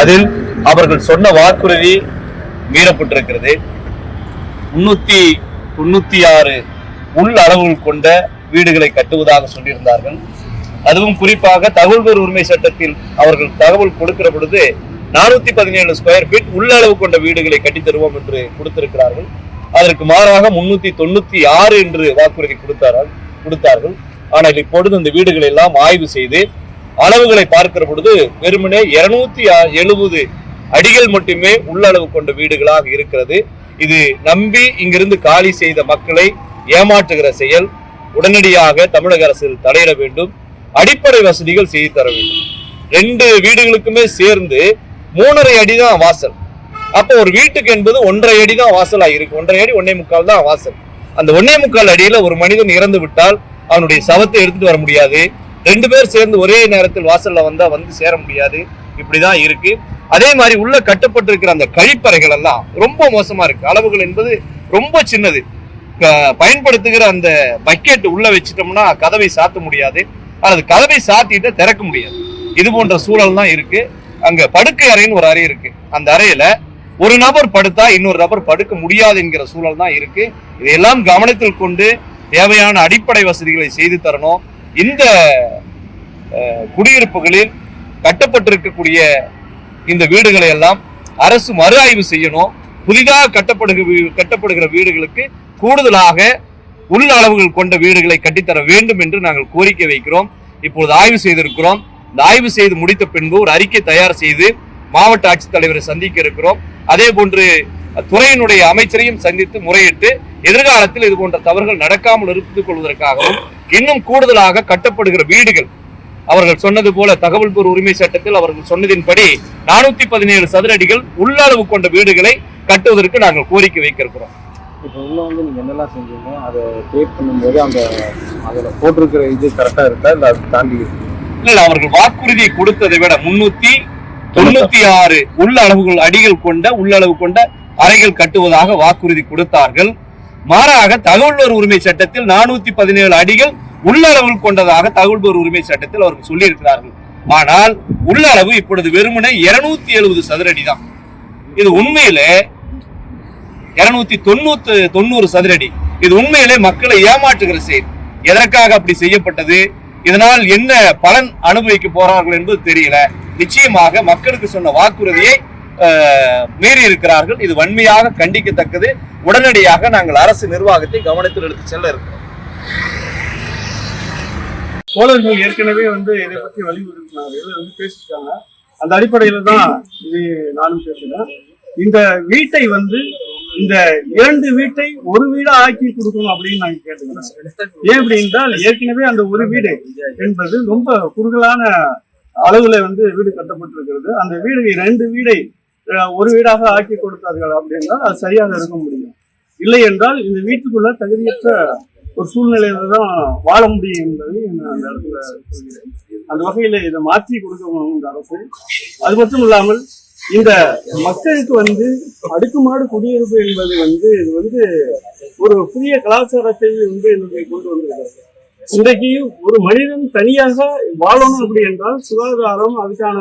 அதில் அவர்கள் சொன்ன வாக்குறுதி மீறப்பட்டிருக்கிறது. முன்னூத்தி தொண்ணூத்தி ஆறு உள் அளவுகள் கொண்ட வீடுகளை கட்டுவதாக சொல்லியிருந்தார்கள். அதுவும் குறிப்பாக தகவல் உரிமை சட்டத்தில் அவர்கள் தகவல் கொடுக்கிற பொழுது நானூத்தி பதினேழு ஸ்கொயர் ஃபீட் உள்ளளவு கொண்ட வீடுகளை கட்டித் தருவோம் என்று கொடுத்திருக்கிறார்கள். அதற்கு மாறாக முன்னூத்தி தொண்ணூத்தி ஆறு என்று வாக்குறுதி கொடுத்தார்கள் கொடுத்தார்கள். ஆனால் இப்பொழுது இந்த வீடுகளை எல்லாம் ஆய்வு செய்து அளவுகளை பார்க்கிற பொழுது வெறுமனே இருநூத்தி எழுபது அடிகள் மட்டுமே உள்ளளவு கொண்ட வீடுகளாக இருக்கிறது. இது நம்பி இங்கிருந்து காலி செய்த மக்களை ஏமாற்றுகிற செயல். உடனடியாக தமிழக அரசு தலையிட வேண்டும். அடிப்படை வசதிகள் செய்து தர வேண்டும். ரெண்டு வீடுகளுக்குமே சேர்ந்து மூணரை அடி தான் வாசல். அப்போ ஒரு வீட்டுக்கு என்பது ஒன்றரை அடி தான் வாசலா இருக்கு ஒன்றரை அடி ஒன்னே முக்கால் தான் வாசல். அந்த ஒன்னே முக்கால் அடியில ஒரு மனிதன் இறந்து விட்டால் அவனுடைய சவத்தை எடுத்துட்டு வர முடியாது. ரெண்டு பேர் சேர்ந்து ஒரே நேரத்தில் வாசல்ல வந்தா வந்து சேர முடியாது. இப்படிதான் இருக்கு. அதே மாதிரி உள்ள கட்டப்பட்டிருக்கிற அந்த கழிப்பறைகள் எல்லாம் ரொம்ப மோசமா இருக்கு. அளவுகள் என்பது ரொம்ப சின்னது. பயன்படுத்துகிற அந்த பக்கெட் உள்ள வச்சிட்டோம்னா கதவை சாத்த முடியாது. அல்லது கதவை சாத்திட்டு திறக்க முடியாது. இது போன்ற சூழல் தான் இருக்கு. அங்க படுக்கை அறைன்னு ஒரு அறை இருக்கு. அந்த அறையில ஒரு நபர் படுத்தா இன்னொரு நபர் படுக்க முடியாது என்கிற சூழல் தான் இருக்கு. இதையெல்லாம் கவனத்தில் கொண்டு தேவையான அடிப்படை வசதிகளை செய்து தரணும். இந்த குடியிருப்புகளில் கட்டப்பட்டிருக்கக்கூடிய இந்த வீடுகளை எல்லாம் அரசு மறு ஆய்வு செய்யணும். புதிதாக கட்டப்படுகிற கட்டப்படுகிற வீடுகளுக்கு கூடுதலாக உள் அளவுகள் கொண்ட வீடுகளை கட்டித்தர வேண்டும் என்று நாங்கள் கோரிக்கை வைக்கிறோம். இப்பொழுது ஆய்வு செய்திருக்கிறோம். இந்த ஆய்வு செய்து முடித்த பின்பு ஒரு அறிக்கை தயார் செய்து மாவட்ட ஆட்சித்தலைவரை சந்திக்க இருக்கிறோம். அதே போன்று துறையினுடைய அமைச்சரையும் சந்தித்து முறையிட்டு எதிர்காலத்தில் இது போன்ற தவறுகள் நடக்காமல் இருந்து கொள்வதற்காகவும் இன்னும் கூடுதலாக கட்டப்படுகிற வீடுகள். அவர்கள் சொன்னது போல தகவல் பெறு உரிமை சட்டத்தில் அவர்கள் சொன்னதின்படி நானூத்தி பதினேழு சதுர அடிகள் உள்ளளவு கொண்ட வீடுகளை கட்டுவதற்கு நாங்கள் கோரிக்கை வைக்க இருக்கிறோம் இப்போ உள்ள வந்து நீங்க என்னெல்லாம் செஞ்சீங்க? அதை கிரியேட் பண்ணும்போது அந்த அதுல போட்டிருக்கிற இது கரெக்டா இருக்கா? இல்ல அது தாண்டி இல்ல, அவர்கள் வாக்குறுதியை கொடுத்ததை விட முன்னூத்தி தொண்ணூத்தி ஆறு உள்ள அளவுகள் அடிகள் கொண்ட உள்ளளவு கொண்ட அறைகள் கட்டுவதாக வாக்குறுதி கொடுத்தார்கள். மாறாக தகவல்வர் உரிமை சட்டத்தில் நானூத்தி பதினேழு அடிகள் உள்ளளவு கொண்டதாக தகவல்வர் உரிமை சட்டத்தில் அவர்கள் சொல்லியிருக்கிறார்கள். ஆனால் உள்ளளவு இப்பொழுது வெறுமனே இருநூத்தி எழுபது சதுர அடி தான் இது உண்மையில இருநூத்தி தொண்ணூத்து தொண்ணூறு சதுரடி இது உண்மையிலே மக்களை ஏமாற்றுகிற செயல். எதற்காக அப்படி செய்யப்பட்டது? இதனால் என்ன பலன் அனுபவிக்க போறார்கள் என்பது தெரியல. நிச்சயமாக மக்களுக்கு சொன்ன வாக்குறுதியை மீறி இருக்கிறார்கள். இது வன்மையாக கண்டிக்கத்தக்கது. உடனடியாக நாங்கள் அரசு நிர்வாகத்தை கவனத்தில் எடுத்து செல்ல இருக்கிறோம். தோழர்கள் ஏற்கனவே வந்து இதை பற்றி வலியுறுத்தினார்கள் வந்து பேசிட்டாங்க அந்த அடிப்படையில தான் இது நானும் பேசுகிறேன் இந்த வீட்டை வந்து இந்த இரண்டு வீட்டை ஒரு வீடா ஆக்கி கொடுக்கணும் அப்படின்னு நாங்க கேட்டுக்கிறோம் ஏன் அப்படின்றால் ஏற்கனவே அந்த ஒரு வீடு என்பது ரொம்ப குறுகலான அளவுல வந்து வீடு கட்டப்பட்டிருக்கிறது. அந்த வீடு ரெண்டு வீடை ஒரு வீடாக ஆக்கி கொடுத்தார்கள் அப்படின்னா அது சரியாக இருக்க முடியும். இல்லை என்றால் இந்த வீட்டுக்குள்ள தகுதியற்ற ஒரு சூழ்நிலையில தான் வாழ முடியும் என்பதை நான் அந்த இடத்துல சொல்கிறேன். அந்த வகையில இதை மாற்றி கொடுக்கணும் இந்த அரசு. அது மட்டும் இல்லாமல் இந்த மக்களுக்கு வந்து அடுக்குமாடு குடியிருப்பு என்பது வந்து இது வந்து ஒரு புதிய கலாச்சாரத்தை வந்து என்னுடைய கொண்டு வந்திருக்கிறது. இன்றைக்கு ஒரு மனிதன் தனியாக வாழணும் அப்படி என்றால் சுகாதாரம் அதுக்கான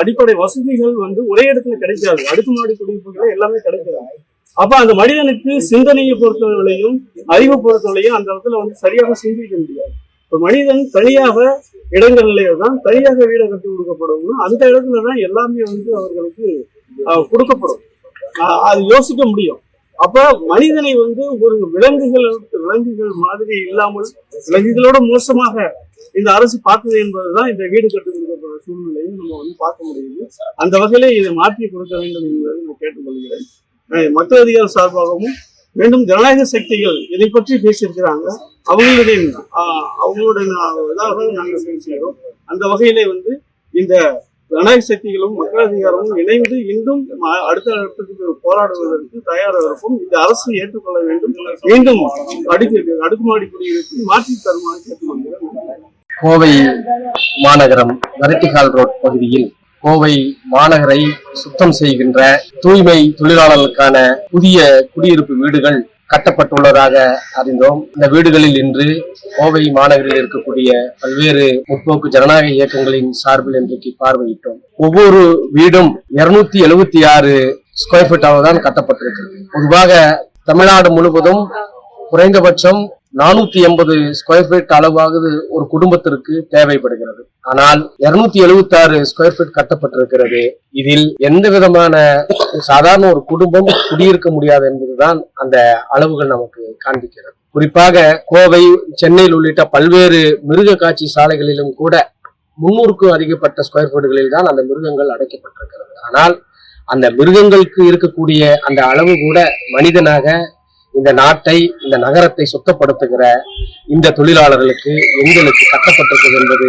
அடிப்படை வசதிகள் வந்து ஒரே இடத்துல கிடைக்காது. அடுக்குமாடி குடியிருப்புகள் எல்லாமே கிடைக்காது அப்ப அந்த மனிதனுக்கு சிந்தனையை பொறுத்தவர்களையும் அறிவை பொறுத்தவரையும் அந்த இடத்துல வந்து சரியாக சிந்திக்க முடியாது. இப்ப மனிதன் தனியாக இடங்களிலே தான் தனியாக வீடை கட்டி கொடுக்கப்படும் அந்த இடத்துல தான் எல்லாமே வந்து அவர்களுக்கு கொடுக்கப்படும். அது யோசிக்க முடியும். அப்ப மனிதனை வந்து ஒரு விலங்குகள் விலங்குகள் மாதிரி இல்லாமல் விலங்குகளோட மோசமாக இந்த அரசு பார்த்தது என்பதுதான் இந்த வீடு கட்டி சூழ்நிலையும் சூழ்நிலையை நம்ம வந்து பார்க்க முடியுது. அந்த வகையில இதை மாற்றி கொடுக்க வேண்டும் என்பதை நான் கேட்டுக்கொள்கிறேன். மக்கள் அதிகார சார்பாகவும் மீண்டும் ஜனநாயக சக்திகள் இதை பற்றி பேசியிருக்கிறாங்க. அவங்களுடைய ஆஹ், அவங்களுடைய இதாக நாங்கள் பேசுகிறோம் அந்த வகையிலே வந்து இந்த ஜனநாயக சக்திகளும் மக்கள் அதிகாரமும் இணைந்து இன்னும் அடுத்த கட்டத்துக்கு போராடுவதற்கு தயாராக இருக்கும் இந்த அரசு ஏற்றுக்கொள்ள வேண்டும். மீண்டும் அடுக்கு அடுக்குமாடி குடியிருப்பு மாற்றி தருமாறு கேட்டுக்கொள்கிறேன். கோவை மாநகரம் வரட்டிகால் ரோட் பகுதியில் கோவை மாநகரை சுத்தம் செய்கின்ற தூய்மை தொழிலாளர்களுக்கான புதிய குடியிருப்பு வீடுகள் கட்டப்பட்டுள்ளதாக அறிந்தோம். இந்த வீடுகளில் இன்று கோவை மாநகரில் இருக்கக்கூடிய பல்வேறு முற்போக்கு ஜனநாயக இயக்கங்களின் சார்பில் இன்றைக்கு பார்வையிட்டோம். ஒவ்வொரு வீடும் இருநூத்தி எழுபத்தி ஆறு ஸ்கொயர் ஃபீட்டாக தான் கட்டப்பட்டிருக்கு பொதுவாக தமிழ்நாடு முழுவதும் குறைந்தபட்சம் நானூத்தி எண்பது ஸ்கொயர் ஃபீட் அளவாவது ஒரு குடும்பத்திற்கு தேவைப்படுகிறது. ஆனால் இருநூத்தி எழுபத்தி ஆறு ஸ்கொயர் ஃபீட் கட்டப்பட்டிருக்கிறது. இதில் எந்த விதமான சாதாரண ஒரு குடும்பம் குடியிருக்க முடியாது என்பதுதான் அந்த அளவுகள் நமக்கு காண்பிக்கிறது. குறிப்பாக கோவை சென்னையில் உள்ளிட்ட பல்வேறு மிருக காட்சி சாலைகளிலும் கூட முன்னூறுக்கும் அதிகப்பட்ட ஸ்கொயர் ஃபீட்டுகளில் தான் அந்த மிருகங்கள் அடைக்கப்பட்டிருக்கிறது. ஆனால் அந்த மிருகங்களுக்கு இருக்கக்கூடிய அந்த அளவு கூட மனிதனாக இந்த நாட்டை இந்த நகரத்தை சுத்தப்படுத்துகிற இந்த தொழிலாளர்களுக்கு எங்களுக்கு கட்டப்பட்டிருக்கிறது என்பது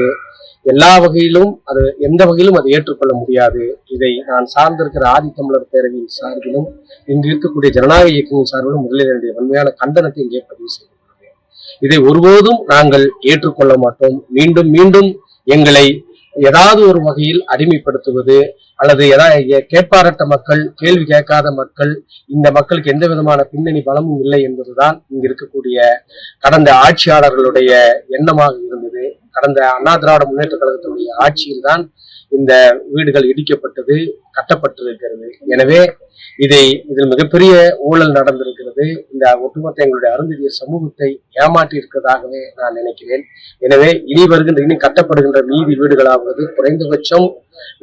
எல்லா வகையிலும் அது எந்த வகையிலும் அதை ஏற்றுக்கொள்ள முடியாது. இதை நான் சார்ந்திருக்கிற ஆதித்தமிழர் பேரவையின் சார்பிலும் இங்கு இருக்கக்கூடிய ஜனநாயக இயக்கங்களின் சார்பிலும் முதலில் என்னுடைய வன்மையான கண்டனத்தை இங்கே பதிவு செய்திருக்கிறேன் இதை ஒருபோதும் நாங்கள் ஏற்றுக்கொள்ள மாட்டோம். மீண்டும் மீண்டும் எங்களை ஏதாவது ஒரு வகையில் அடிமைப்படுத்துவது அல்லது எதா- கேட்பாரட்ட மக்கள் கேள்வி கேட்காத மக்கள் இந்த மக்களுக்கு எந்த விதமான பின்னணி பலமும் இல்லை என்பதுதான் இங்கு இருக்கக்கூடிய கடந்த ஆட்சியாளர்களுடைய எண்ணமாக இருந்தது. கடந்த அண்ணா திராவிட முன்னேற்ற கழகத்தினுடைய ஆட்சியில்தான் இந்த வீடுகள் இடிக்கப்பட்டது கட்டப்பட்டிருக்கிறது. எனவே இதை இதில் மிகப்பெரிய ஊழல் நடந்திருக்கிறது. இந்த ஒட்டுமொத்த எங்களுடைய அருந்ததிய சமூகத்தை ஏமாற்றி இருக்கிறதாகவே நான் நினைக்கிறேன். எனவே இனி வருகின்ற இனி கட்டப்படுகின்ற மீதி வீடுகளாவது குறைந்தபட்சம்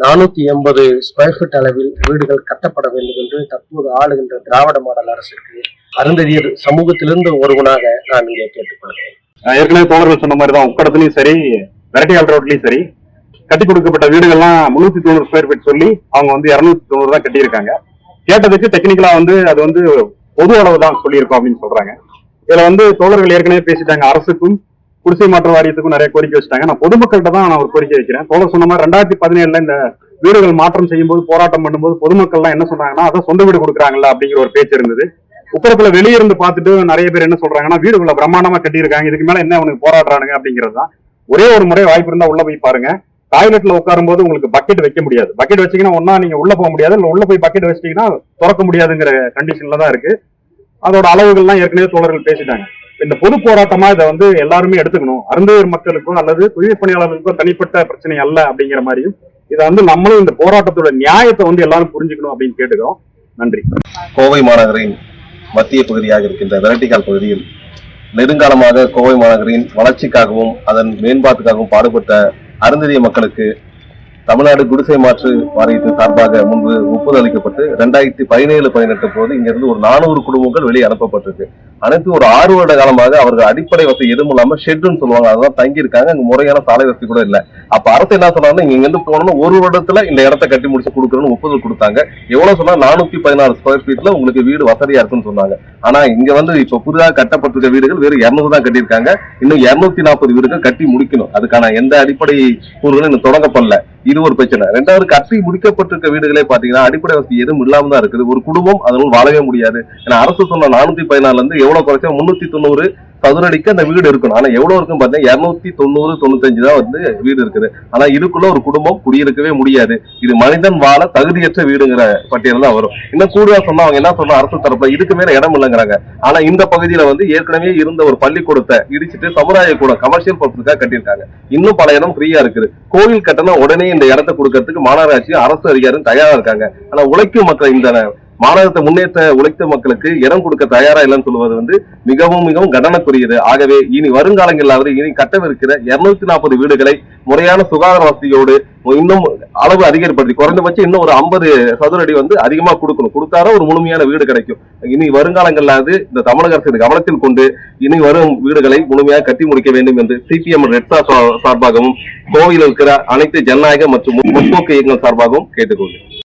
நானூத்தி எண்பது ஸ்கொயர் ஃபீட் அளவில் வீடுகள் கட்டப்பட வேண்டும் என்று தற்போது ஆளுகின்ற திராவிட மாடல் அரசுக்கு அருந்ததியர் சமூகத்திலிருந்து ஒருவனாக நான் இங்கே கேட்டுக்கொள்கிறேன். ஏற்கனவே தோழர்கள் சொன்ன மாதிரி தான் உக்கடத்துலயும் சரி வெரைட்டியால் ரோட்லயும் சரி கட்டி கொடுக்கப்பட்ட வீடுகள்லாம் முன்னூத்தி தொண்ணூறு ஸ்கொயர் ஃபீட் சொல்லி அவங்க வந்து இருநூத்தி தொண்ணூறு தான் கட்டியிருக்காங்க. கேட்டதுக்கு டெக்னிக்கலா வந்து அது வந்து பொது அளவு தான் சொல்லியிருக்கோம் அப்படின்னு சொல்றாங்க. இதுல வந்து தோழர்கள் ஏற்கனவே பேசிட்டாங்க. அரசுக்கும் குடிசை மாற்ற வாரியத்துக்கும் நிறைய கோரிக்கை வச்சுட்டாங்க. நான் பொதுமக்கள்கிட்ட தான் நான் ஒரு கோரிக்கை வைக்கிறேன். தோழர் சொன்ன மாதிரி ரெண்டாயிரத்தி பதினேழுல இந்த வீடுகள் மாற்றம் செய்யும்போது போராட்டம் பண்ணும்போது பொதுமக்கள்லாம் என்ன சொன்னாங்கன்னா அதான் சொந்த வீடு கொடுக்குறாங்கல்ல அப்படிங்கிற ஒரு பேச்சு இருந்தது. உப்பரத்துல வெளியிருந்து பார்த்துட்டு நிறைய பேர் என்ன சொல்றாங்கன்னா வீடுகளை பிரம்மாண்டமா கட்டியிருக்காங்க. இதுக்கு மேல என்ன உனக்கு போராடுறானுங்க அப்படிங்கிறது தான். ஒரே ஒரு முறை வாய்ப்பு இருந்தா உள்ள போய் பாருங்க. டாய்லெட்ல உட்காரும் போது உங்களுக்கு பக்கெட் வைக்க முடியாது. பக்கெட் வச்சீங்கன்னா ஒன்னா நீங்க உள்ள போக முடியாது. இல்ல உள்ள போய் பக்கெட் வச்சிட்டீங்கன்னா திறக்க முடியாதுங்கிற கண்டிஷன்ல தான் இருக்கு. அதோட அளவுகள்லாம் ஏற்கனவே தோழர்கள் பேசிட்டாங்க. இந்த பொது போராட்டமா இதை வந்து எல்லாருமே எடுத்துக்கணும். அருந்தவர் மக்களுக்கும் அல்லது தூய்மை பணியாளர்களுக்கும் தனிப்பட்ட பிரச்சனை அல்ல அப்படிங்கிற மாதிரியும் இதை வந்து நம்மளும் இந்த போராட்டத்தோட நியாயத்தை வந்து எல்லாரும் புரிஞ்சுக்கணும் அப்படின்னு கேட்டுக்கிறோம். நன்றி. கோவை மாநகரின் மத்திய பகுதியாக இருக்கின்ற வெரைட்டிகால் பகுதியில் நெடுங்காலமாக கோவை மாநகரின் வளர்ச்சிக்காகவும் அதன் மேம்பாட்டுக்காகவும் பாடுபட்ட அருந்ததிய மக்களுக்கு தமிழ்நாடு குடிசை மாற்று வாரியத்தின் சார்பாக முன்பு ஒப்புதல் அளிக்கப்பட்டு ரெண்டாயிரத்தி பதினேழு பதினெட்டு போது இங்கிருந்து ஒரு நானூறு குடும்பங்கள் வெளியே அனுப்பப்பட்டிருக்கு. அனைத்து ஒரு ஆறு வருட காலமாக அவர்கள் அடிப்படை வசதி எதுவும் இல்லாம ஷெட்னு சொல்லுவாங்க. அதான் தங்கி இருக்காங்க அங்க முறையான சாலை வசதி கூட இல்லை. அப்ப அரசு என்ன சொன்னாங்கன்னா இங்க இருந்து போனோம்னா ஒரு வருடத்துல இந்த இடத்த கட்டி முடிச்சு கொடுக்குறோன்னு ஒப்புதல் கொடுத்தாங்க. எவ்வளவு சொன்னா நானூத்தி பதினாறு ஸ்கொயர் ஃபீட்ல உங்களுக்கு வீடு வசதியா இருக்குன்னு சொன்னாங்க. ஆனா இங்க வந்து இப்ப புதிதாக கட்டப்பட்டிருக்க வீடுகள் வெறும் இருநூறு தான் கட்டியிருக்காங்க. இன்னும் இருநூத்தி நாற்பது வீடுகள் கட்டி முடிக்கணும். அதுக்கான எந்த அடிப்படை கூறுகளும் இன்னும் தொடங்கப்படல. இது ஒரு பிரச்சனை. ரெண்டாவது கட்டி முடிக்கப்பட்டிருக்க வீடுகளே பாத்தீங்கன்னா அடிப்படை வசதி எதுவும் இல்லாம தான் இருக்குது. ஒரு குடும்பம் அதனால் வாழவே முடியாது. ஏன்னா அரசு சொன்ன நானூத்தி பதினாலுல இருந்து எவ்வளவு குறைச்சா முன்னூத்தி தொண்ணூறு சதுரடிக்கு அந்த வீடு இருக்கணும். ஆனா எவ்வளவு இருக்கும் பாத்தீங்கன்னா இருநூத்தி தொண்ணூறு தொண்ணூத்தஞ்சு தான் வந்து வீடு இருக்குது. ஆனா இதுக்குள்ள ஒரு குடும்பம் குடியிருக்கவே முடியாது. இது மனிதன் வாழ தகுதியற்ற வீடுங்கிற பட்டியல் தான் வரும். இன்னும் கூடுதலா சொன்னா அவங்க என்ன சொன்னா அரசு தரப்புல இதுக்கு மேல இடம் இல்லைங்கிறாங்க. ஆனா இந்த பகுதியில வந்து ஏற்கனவே இருந்த ஒரு பள்ளிக்கூடத்தை இடிச்சிட்டு சமுதாய கூட கமர்ஷியல் பர்பஸ்க்காக கட்டியிருக்காங்க. இன்னும் பல இடம் ஃப்ரீயா இருக்குது. கோவில் கட்டணம் உடனே இந்த இடத்தை கொடுக்கறதுக்கு மாநகராட்சி அரசு அதிகாரம் தயாரா இருக்காங்க. ஆனா உழைக்கும் மக்கள் இந்த மாநகரத்தை முன்னேற்ற உழைத்த மக்களுக்கு இடம் கொடுக்க தயாரா இல்லைன்னு சொல்லுவது வந்து மிகவும் மிகவும் கண்டனக்குரியது. ஆகவே இனி வருங்காலங்களாவது இனி கட்டவிருக்கிற இருநூத்தி நாற்பது வீடுகளை முறையான சுகாதார வசதியோடு இன்னும் அளவு அதிகரிப்படுத்தி குறைந்தபட்சம் இன்னும் ஒரு ஐம்பது சதுரடி வந்து அதிகமா கொடுக்கணும். கொடுத்தாதான் ஒரு முழுமையான வீடு கிடைக்கும். இனி வருங்காலங்களாவது இந்த தமிழக அரசு கவனத்தில் கொண்டு இனி வரும் வீடுகளை முழுமையாக கட்டி முடிக்க வேண்டும் என்று சிபிஎம் ரெட்சா சார்பாகவும் கோவையில் இருக்கிற அனைத்து ஜனநாயக மற்றும் முற்போக்கு இயக்கங்கள் சார்பாகவும் கேட்டுக்கொள்கிறேன்.